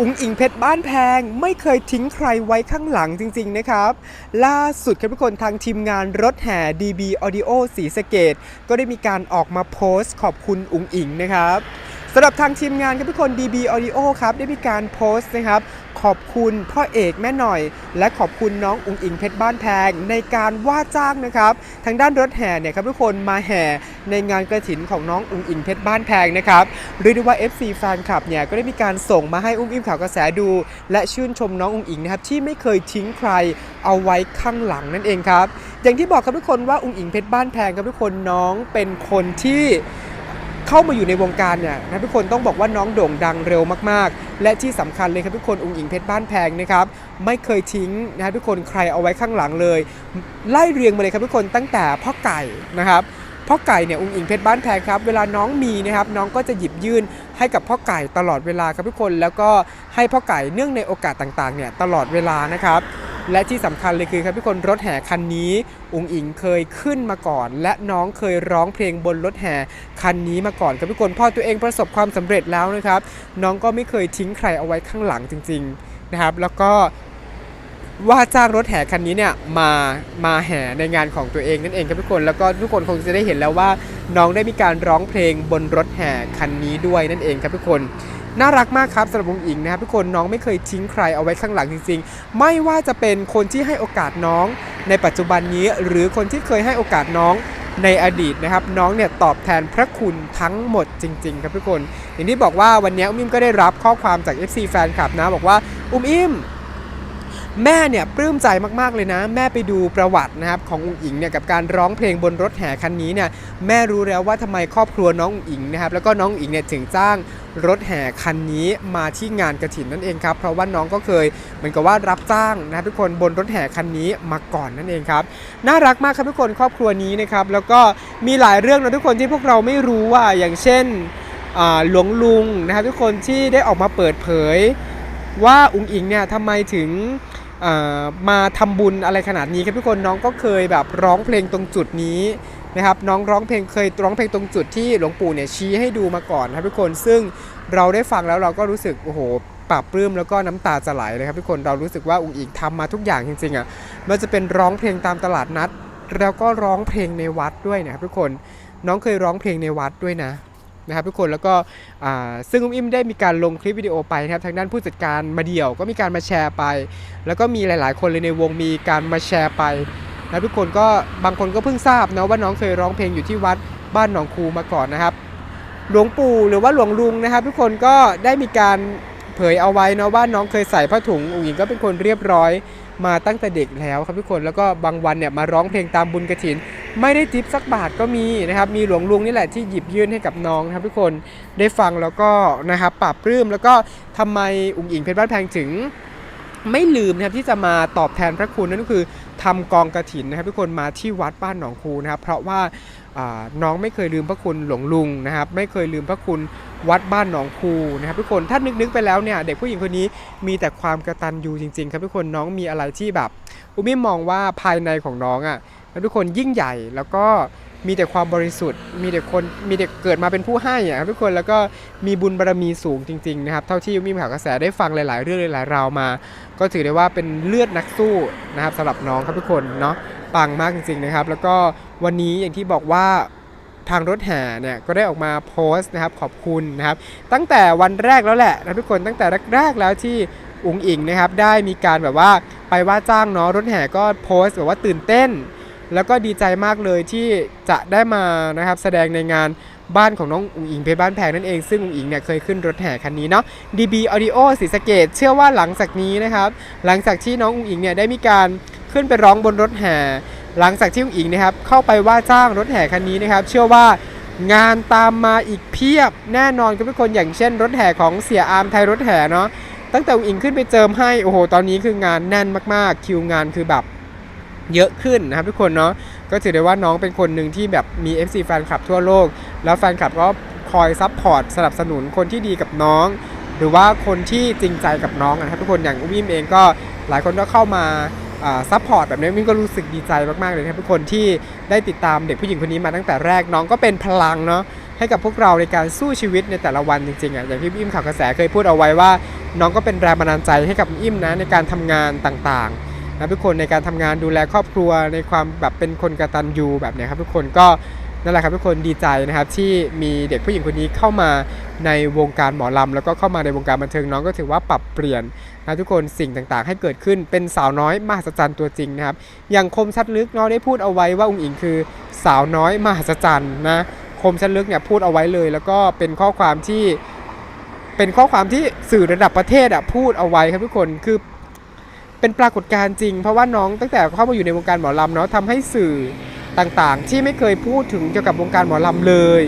อุงอิงเพชรบ้านแพงไม่เคยทิ้งใครไว้ข้างหลังจริงๆนะครับ ล่าสุดครับทุกคนทางทีมงานรถแห่ DB Audio สีสะเกต ก็ได้มีการออกมาโพสต์ขอบคุณอุงอิงนะครับสำหรับทางทีมงานครับทุกคน DB Audio ครับได้มีการโพสต์นะครับ ขอบคุณพ่อเอกแม่หน่อย และขอบคุณน้องอุงอิงเพชรบ้านแพงในการว่าจ้างนะครับ ทางด้านรถแห่เนี่ยครับทุกคนมาแห่ในงานกระถินของน้องอุงอิงเพชรบ้านแพงนะครับเรียกได้ว่า FC แฟนคลับเนี่ยก็ได้มีการส่งมาให้อุ้มอิ่มข่าวกระแสดู และชื่นชมน้องอุงอิงนะครับที่ไม่เคยทิ้งใครเอาไว้ข้างหลังนั่นเองครับอย่างที่บอกครับทุกคนว่าอุงอิงเพชรบ้านแพงครับทุกคนน้องเป็นคนที่ เข้ามาอยู่ในวงการเนี่ยนะทุกคนต้องบอกว่าน้องโด่งดังเร็วมากๆ และที่สำคัญเลยครับทุกคนองค์หญิงเพชรบ้านแพงนะครับไม่เคยทิ้งนะทุกคนใครเอาไว้ข้างหลังเลย ไล่เรียงมาเลยครับทุกคนตั้งแต่พ่อไก่นะครับพ่อไก่เนี่ยองค์หญิงเพชรบ้านแพงครับเวลาน้องมีนะครับน้องก็จะหยิบยื่นให้กับพ่อไก่ตลอดเวลาครับทุกคนแล้วก็ให้พ่อไก่เนื่องในโอกาสต่างๆเนี่ยตลอดเวลานะครับ และที่สำคัญเลยคือครับทุกคนรถแห่คันนี้ อุงอิงเคยขึ้นมาก่อน และน้องเคยร้องเพลงบนรถแห่คันนี้มาก่อนครับทุกคนพอตัวเองประสบความสำเร็จแล้วนะครับ น้องก็ไม่เคยทิ้งใครเอาไว้ข้างหลังจริง ๆนะครับ แล้วก็ว่าจ้างรถแห่คันนี้เนี่ยมามาแห่ในงานของตัวเองนั่นเองครับทุกคนแล้วก็ทุกคนคงจะได้เห็นแล้วว่า น้องได้มีการร้องเพลงบนรถแห่คันนี้ด้วยนั่นเองครับทุกคน น่ารักมากครับสำหรับวงอิงนะครับทุกคนน้องไม่เคยทิ้งใครเอาไว้ข้างหลังจริง ๆ ไม่ว่าจะเป็นคนที่ให้โอกาสน้อง ในปัจจุบันนี้หรือคนที่เคยให้โอกาสน้องในอดีตนะครับน้องเนี่ยตอบแทนพระคุณทั้งหมดจริง ๆ ครับทุกคน อย่างที่บอกว่าวันนี้อุ้มอิมก็ได้รับข้อความจาก FC แฟนคลับนะบอกว่าอุ้มอิมแม่เนี่ยปลื้มใจมากๆเลยนะ แม่ไปดูประวัตินะครับของอุ๋งอิงเนี่ยกับการร้องเพลงบนรถแห่คันนี้เนี่ยแม่รู้แล้วว่าทำไมครอบครัวน้องอุ๋งอิงนะครับแล้วก็น้องอุ๋งอิงเนี่ยถึงจ้าง รถแห่คันนี้มาที่งานกระถินนั่นเองครับเพราะว่าน้องก็เคยเหมือนกับว่ารับจ้างนะทุกคนบนรถแห่คันนี้มาก่อนนั่นเองครับน่ารักมากครับทุกคนครอบครัวนี้นะครับแล้วก็มีหลายเรื่องนะทุกคนที่พวกเราไม่รู้ว่าอย่างเช่นหลวงลุงนะครับทุกคนที่ได้ออกมาเปิดเผย ว่าอุ๋งอิงเนี่ยทำไมถึงมาทำบุญอะไรขนาดนี้ครับทุกคนน้องก็เคยแบบร้องเพลงตรงจุดนี้ นะครับน้องร้องเพลงเคยร้องเพลงตรงจุดที่หลวงปู่เนี่ยชี้ให้ดูมาก่อนนะครับทุกคนซึ่งเราได้ฟังแล้วเราก็รู้สึกโอ้โหปลาบปลื้มแล้วก็น้ำตาจะไหลเลยครับทุกคนเรารู้สึกว่าอุ๋งอิงทำมาทุกอย่างจริงๆอะมันจะเป็นร้องเพลงตามตลาดนัด แล้วก็ร้องเพลงในวัดด้วยนะครับทุกคนน้องเคยร้องเพลงในวัดด้วยนะนะครับทุกคนแล้วก็อ่าซึ่งอุ้มอิ่มได้มีการลงคลิปวิดีโอไปนะครับทางด้านผู้จัดการมาเดี่ยวก็มีการมาแชร์ไป แล้วก็มีหลาย ๆ คนเลยในวงมีการมาแชร์ไป แล้วทุกคนก็บางคนก็เพิ่งทราบนะว่าน้องเคยร้องเพลงอยู่ที่วัดบ้านหนองคูมาก่อนนะครับ หลวงปู่หรือว่าหลวงลุงนะครับ ทุกคนก็ได้มีการเผยเอาไว้นะว่าน้องเคยใส่ผ้าถุงอุ๋งอิงก็เป็นคนเรียบร้อยมาตั้งแต่เด็กแล้วครับทุกคนแล้วก็บางวันเนี่ยมาร้องเพลงตามบุญกระถิน ไม่ได้ทิปสักบาทก็มีนะครับ มีหลวงลุงนี่แหละที่หยิบยื่นให้กับน้องครับทุกคนได้ฟังแล้วก็นะครับปราบปลื้มแล้วก็ทำไมอุ๋งอิงเพชรบ้านแพงถึง ไม่ลืมนะครับที่จะมาตอบแทนพระคุณนั่นก็คือ ทำกองกระถินนะครับทุกคนมาที่วัดบ้านหนองคูนะครับ เพราะว่าน้องไม่เคยลืมพระคุณหลวงลุงนะครับ ไม่เคยลืมพระคุณวัดบ้านหนองคูนะครับทุกคนถ้านึกๆไปแล้วเนี่ยเด็กผู้หญิงคนนี้มีแต่ความกระตันยูจริง ๆ ครับทุกคนน้องมีอะไรที่แบบอุ้มมองว่าภายในของน้องอะแล้วทุกคนยิ่งใหญ่แล้วก็มีแต่ความบริสุทธิ์ มีแต่คน มีแต่เกิดมาเป็นผู้ให้อะครับทุกคน แล้วก็มีบุญบารมีสูงจริงๆนะครับ เท่าที่อุ้มข่าวกระแสได้ฟังหลายๆ เรื่องหลายๆราวมา ก็ถือได้ว่าเป็นเลือดนักสู้นะครับสำหรับน้องครับทุกคนเนาะปังมากจริงๆนะครับ แล้วก็วันนี้อย่างที่บอกว่าทางรถแห่เนี่ยก็ได้ออกมาโพสต์นะครับขอบคุณนะครับ ตั้งแต่วันแรกแล้วแหละนะทุกคนตั้งแต่แรกๆแล้วที่อุ๋งอิงนะครับได้มีการแบบว่าไปว่าจ้างเนาะรถแห่ก็โพสต์แบบว่าตื่นเต้น แล้วก็ดีใจมากเลยที่จะได้มานะครับแสดงในงาน บ้านของน้องอุ๋งอิงเพชรบ้านแพงนั่นเองซึ่งอุ๋งอิงเนี่ยเคยขึ้นรถแห่คันนี้เนาะ DB Audio ศรีสเกดเชื่อว่าหลังจากนี้นะครับ หลังจากที่น้องอุ๋งอิงเนี่ยได้มีการขึ้นไปร้องบนรถแห่ หลังจากที่อุ๋งอิงนะครับเข้าไปว่าจ้างรถแห่คันนี้นะครับ เชื่อว่างานตามมาอีกเพียบแน่นอนกับทุกคนอย่างเช่น รถแห่ของเสียอาร์มไทยรถแห่เนาะตั้งแต่อุ๋งอิงขึ้นไปเจิมให้โอ้โหตอนนี้คืองานแน่นมากๆ คิวงานคือแบบเยอะขึ้นนะครับทุกคนเนาะ ก็ถือได้ว่าน้องเป็นคนหนึ่งที่แบบมี FC แฟนคลับทั่วโลก แล้วแฟนคลับก็คอยซัพพอร์ตสนับสนุนคนที่ดีกับน้อง หรือว่าคนที่จริงใจกับน้องนะครับทุกคนอย่างอุ้มิมเองก็หลายคนก็เข้ามาซัพพอร์ตแบบนี้มิมก็รู้สึกดีใจมาก ๆ เลยนะครับทุกคนที่ได้ติดตามเด็กผู้หญิงคนนี้มาตั้งแต่แรกน้องก็เป็นพลังเนาะให้กับพวกเราในการสู้ชีวิตในแต่ละวันจริงๆอะอย่างที่พี่อิมข่าวกระแสเคยพูดเอาไว้ว่า น้องก็เป็นแรงบันดาลใจให้กับอิ่มนะในการทำงานต่างๆ นะทุกคนในการทำงานดูแลครอบครัวในความแบบเป็นคนกระตัญญูแบบนี้ครับทุกคนก็นั่นแหละครับทุกคนดีใจนะครับที่มีเด็กผู้หญิงคนนี้เข้ามาในวงการหมอลำแล้วก็เข้ามาในวงการบันเทิงน้องก็ถือว่าปรับเปลี่ยนนะทุกคนสิ่งต่างๆ ให้เกิดขึ้นเป็นสาวน้อยมหัศจรรย์ตัวจริงนะครับอย่างคมชัดลึกน้องได้พูดเอาไว้ว่าองค์อิงคือสาวน้อยมหัศจรรย์นะคมชัดลึกเนี่ยพูดเอาไว้เลย แล้วก็เป็นข้อความที่เป็นข้อความที่สื่อระดับประเทศอะพูดเอาไว้ครับทุกคนคือ เป็นปรากฏการณ์จริง เพราะว่าน้องตั้งแต่เข้ามาอยู่ในวงการหมอลำเนาะทำให้สื่อต่างๆ ที่ไม่เคยพูดถึงเกี่ยวกับวงการหมอลำเลย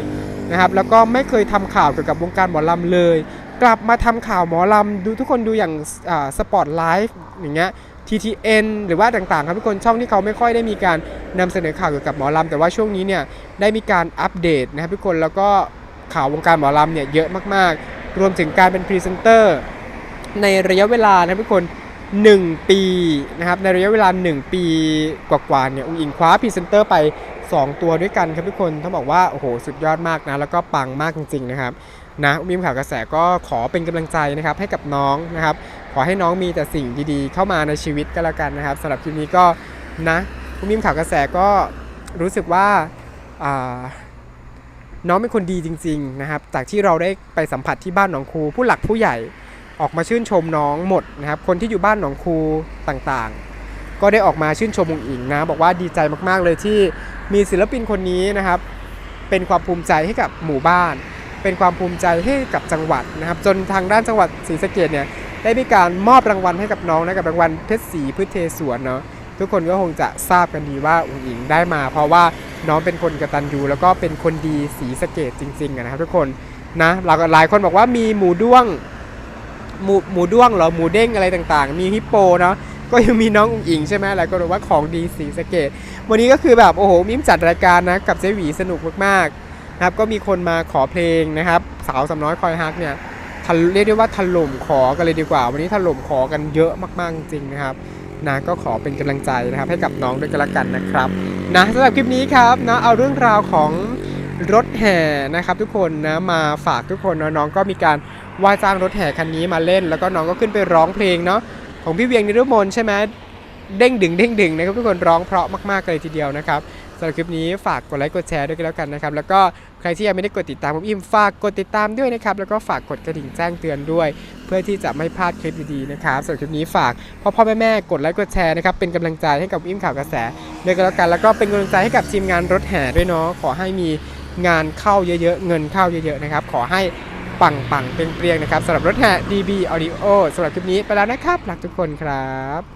นะครับแล้วก็ไม่เคยทำข่าวเกี่ยวกับวงการหมอลำเลย กลับมาทำข่าวหมอลำดูทุกคนดูอย่างสปอตไลฟ์อย่างเงี้ย TTN หรือว่าต่างๆ ครับทุกคนช่องที่เขาไม่ค่อยได้มีการนำเสนอข่าวเกี่ยวกับหมอลำแต่ว่าช่วงนี้เนี่ยได้มีการอัปเดตนะครับทุกคนแล้วก็ข่าววงการหมอลำเนี่ยเยอะมากๆ รวมถึงการเป็นพรีเซนเตอร์ในระยะเวลานะทุกคน 1 ปีนะครับในระยะเวลา 1 ปีกว่าๆเนี่ยองค์อิงคว้าพรีเซนเตอร์ไป 2 ตัวด้วยกันครับทุกคนต้องบอกว่าโอ้โหสุดยอดมากนะ แล้วก็ปังมากจริงๆนะครับนะอุ้มอิมข่าวกระแสก็ขอเป็นกำลังใจนะครับให้กับน้องนะครับขอให้น้องมีแต่สิ่งดีๆ เข้ามาในชีวิตก็แล้วกันนะครับสำหรับคลิปนี้ก็นะอุ้มอิมข่าวกระแสก็รู้สึกว่าอ่าน้องเป็นคนดีจริง ๆนะครับ จากที่เราได้ไปสัมผัสที่บ้านหนองครูผู้หลักผู้ใหญ่ ออกมาชื่นชมน้องหมดนะครับ คนที่อยู่บ้านหนองครูต่างๆ ก็ได้ออกมาชื่นชมองอิงนะ บอกว่าดีใจมากๆเลยที่มีศิลปินคนนี้นะครับ เป็นความภูมิใจให้กับหมู่บ้าน เป็นความภูมิใจให้กับจังหวัดนะครับ จนทางด้านจังหวัดศรีสะเกดเนี่ยได้มีการมอบรางวัลให้กับน้องนะกับรางวัลเพชรศรีพืชเทสวนเนาะทุกคนก็คงจะทราบกันดีว่าอุ๋งอิงได้มา เพราะว่าน้องเป็นคนกระตัญญูแล้วก็เป็นคนดีสีสะเกตจริงๆนะครับทุกคนนะหลายหลายคนบอกว่ามีหมูด้วง หมูหมูด้วงเหรอหมูเด้งอะไรต่างๆ มีฮิปโปเนาะก็ยังมีน้องอุ๋งอิงใช่ไหมหลายคนบอกว่าของดีสีสเกต วันนี้ก็คือแบบโอ้โหมิมจัดรายการนะกับเจหวีสนุกมากๆนะครับก็มีคนมาขอเพลงนะครับ สาวสำน้อยคอยฮักเนี่ยเรียกได้ว่าถล่มขอกันเลยดีกว่า วันนี้ถล่มขอกันเยอะมากๆจริงนะครับนะก็ขอเป็นกำลังใจนะครับให้กับน้องด้วยกันละกันนะครับนะสำหรับคลิปนี้ครับนะเอาเรื่องราวของรถแห่นะครับทุกคนนะมาฝากทุกคนนะน้องก็มีการ ว่าจ้างรถแห่คันนี้มาเล่น แล้วก็น้องก็ขึ้นไปร้องเพลงเนาะของพี่เวียงนิรมนใช่ไหมเด้งดึงเด้งดึงนะครับทุกคนร้องเพราะมากๆเลยทีเดียวนะครับสำหรับคลิปนี้ฝากกดไลค์กดแชร์ด้วยกันแล้วกันนะครับ แล้วก็ใครที่ยังไม่ได้กดติดตามผมอิมฝากกดติดตามด้วยนะครับ แล้วก็ฝากกดกระดิ่งแจ้งเตือนด้วย เพื่อที่จะไม่พลาดคลิปดีๆนะครับสำหรับคลิปนี้ฝากพ่อพ่อแม่แม่กดไลค์กดแชร์นะครับเป็นกำลังใจให้กับอิ่มข่าวกระแสด้วยกันแล้วกัน แล้วก็เป็นกำลังใจให้กับทีมงานรถแห่ด้วยเนาะขอให้มีงานเข้าเยอะๆ เงินเข้าเยอะๆนะครับขอให้ ปังปังเปรียงๆนะครับสำหรับรถแห่ DB Audio สำหรับคลิปนี้ไปแล้วนะครับรักทุกคนครับ